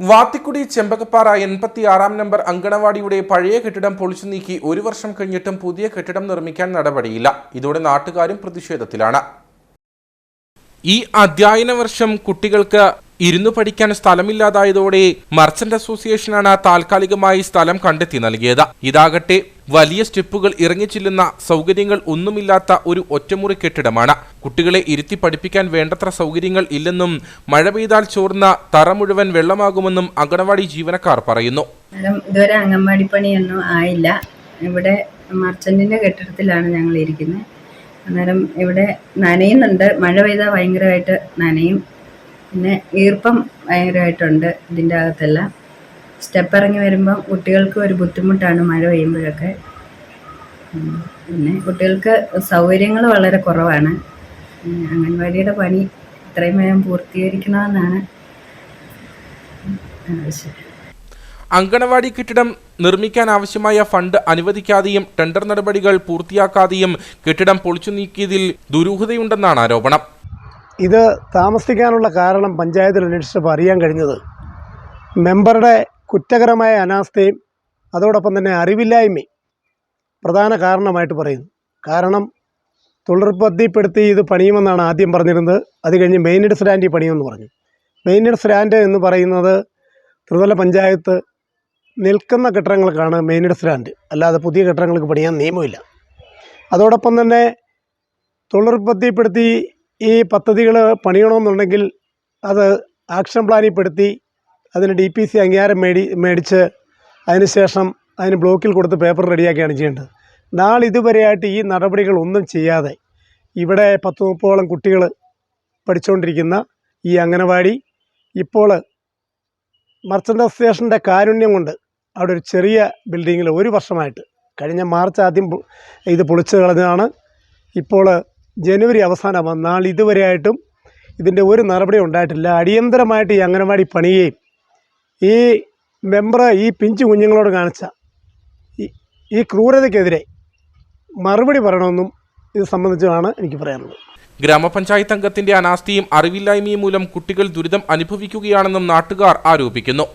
വാത്തിക്കുടി ചെമ്പകപ്പാറ എൺപത്തി ആറാം നമ്പർ അങ്കണവാടിയുടെ പഴയ കെട്ടിടം പൊളിച്ചു നീക്കി ഒരു വർഷം കഴിഞ്ഞിട്ടും പുതിയ കെട്ടിടം നിർമ്മിക്കാൻ നടപടിയില്ല. ഇതോടെ നാട്ടുകാരും പ്രതിഷേധത്തിലാണ്. ഈ അധ്യയന വർഷം കുട്ടികൾക്ക് ഇരുന്നു പഠിക്കാൻ സ്ഥലമില്ലാതായതോടെ മർച്ചന്റ് അസോസിയേഷനാണ് താൽക്കാലികമായി സ്ഥലം കണ്ടെത്തി നൽകിയത്. ഇതാകട്ടെ വലിയ സ്റ്റെപ്പുകൾ ഇറങ്ങിച്ചില്ലുന്ന സൗകര്യങ്ങൾ ഒന്നുമില്ലാത്ത ഒരു ഒറ്റമുറി കെട്ടിടമാണ്. കുട്ടികളെ ഇരുത്തി പഠിപ്പിക്കാൻ വേണ്ടത്ര സൗകര്യങ്ങൾ ഇല്ലെന്നും മഴ പെയ്താൽ ചോർന്ന തറ മുഴുവൻ വെള്ളമാകുമെന്നും അങ്കണവാടി ജീവനക്കാർ പറയുന്നു. ഇതുവരെ അംഗൻവാടി പണിയൊന്നും ആയില്ല. ഇവിടെ മർച്ചന്റിന്റെ കെട്ടിടത്തിലാണ് ഞങ്ങൾ ഇരിക്കുന്നത്. അന്നേരം ഇവിടെ നനയുന്നുണ്ട്. മഴ പെയ്താൽ ഭയങ്കരമായിട്ട് നനയും. പിന്നെ ഈർപ്പം ഭയങ്കരമായിട്ടുണ്ട് ഇതിന്റെ അകത്തെല്ലാം. സ്റ്റെപ്പ് ഇറങ്ങി വരുമ്പം കുട്ടികൾക്ക് ഒരു ബുദ്ധിമുട്ടാണ് മഴ പെയ്യുമ്പോഴൊക്കെ. പിന്നെ കുട്ടികൾക്ക് സൗകര്യങ്ങൾ വളരെ കുറവാണ്. അംഗൻവാടിയുടെ പണി ഇത്രയും വേഗം പൂർത്തീകരിക്കണമെന്നാണ് അങ്കണവാടി കെട്ടിടം നിർമ്മിക്കാൻ ആവശ്യമായ ഫണ്ട് അനുവദിക്കാതെയും ടെൻഡർ നടപടികൾ പൂർത്തിയാക്കാതെയും കെട്ടിടം പൊളിച്ചു നീക്കിയതിൽ ദുരൂഹതയുണ്ടെന്നാണ് ആരോപണം. ഇത് താമസിക്കാനുള്ള കാരണം പഞ്ചായത്തിൽ അന്വേഷിച്ചപ്പോൾ അറിയാൻ കഴിഞ്ഞത് മെമ്പറുടെ കുറ്റകരമായ അനാസ്ഥയും അതോടൊപ്പം തന്നെ അറിവില്ലായ്മയും പ്രധാന കാരണമായിട്ട് പറയുന്നു. കാരണം തൊഴിലുറപ്പത്തിപ്പെടുത്തി ഇത് പണിയുമെന്നാണ് ആദ്യം പറഞ്ഞിരുന്നത്. അത് കഴിഞ്ഞ് മെയിനഡ് സ്റ്റാൻഡിൽ പണിയുമെന്ന് പറഞ്ഞു. മെയിനഡ് സ്റ്റാൻഡ് എന്ന് പറയുന്നത് ത്രിതല പഞ്ചായത്ത് നിൽക്കുന്ന കെട്ടിടങ്ങൾക്കാണ് മെയിനഡ് സ്റ്റാൻഡ്. അല്ലാതെ പുതിയ കെട്ടിടങ്ങൾക്ക് പണിയാൻ നിയമമില്ല. അതോടൊപ്പം തന്നെ തൊഴിലുറപ്പത്തിപ്പെടുത്തി ഈ പദ്ധതികൾ പണിയണമെന്നുണ്ടെങ്കിൽ അത് ആക്ഷൻ പ്ലാനിൽ പെടുത്തി അതിന് ഡി പി സി അംഗീകാരം മേടി മേടിച്ച് അതിനുശേഷം അതിന് ബ്ലോക്കിൽ കൊടുത്ത് പേപ്പർ റെഡിയാക്കുകയാണ് ചെയ്യേണ്ടത്. നാളിതുവരെയായിട്ട് ഈ നടപടികൾ ഒന്നും ചെയ്യാതെ ഇവിടെ പത്ത് മുപ്പതോളം കുട്ടികൾ പഠിച്ചുകൊണ്ടിരിക്കുന്ന ഈ അംഗനവാടി ഇപ്പോൾ മർച്ചന്റ് അസോസിയേഷന്റെ കാരുണ്യം കൊണ്ട് അവിടെ ഒരു ചെറിയ ബിൽഡിങ്ങിൽ ഒരു വർഷമായിട്ട് കഴിഞ്ഞ മാർച്ച് ആദ്യം ഇത് പൊളിച്ചു കളഞ്ഞതാണ്. ഇപ്പോൾ ജനുവരി അവസാനമാണ് നാൾ ഇതുവരെയായിട്ടും ഇതിന്റെ ഒരു നടപടി ഉണ്ടായിട്ടില്ല. അടിയന്തരമായിട്ട് ഈ അംഗനവാടി പണിയുകയും ഈ മെമ്പർ ഈ പിഞ്ചു കുഞ്ഞുങ്ങളോട് കാണിച്ച ഈ ക്രൂരതയ്ക്കെതിരെ മറുപടി പറയണമെന്നും ഇത് സംബന്ധിച്ചാണ് എനിക്ക് പറയാനുള്ളത്. ഗ്രാമപഞ്ചായത്ത് അംഗത്തിന്റെ അനാസ്ഥയും അറിവില്ലായ്മയും മൂലം കുട്ടികൾ ദുരിതം അനുഭവിക്കുകയാണെന്നും നാട്ടുകാർ ആരോപിക്കുന്നു.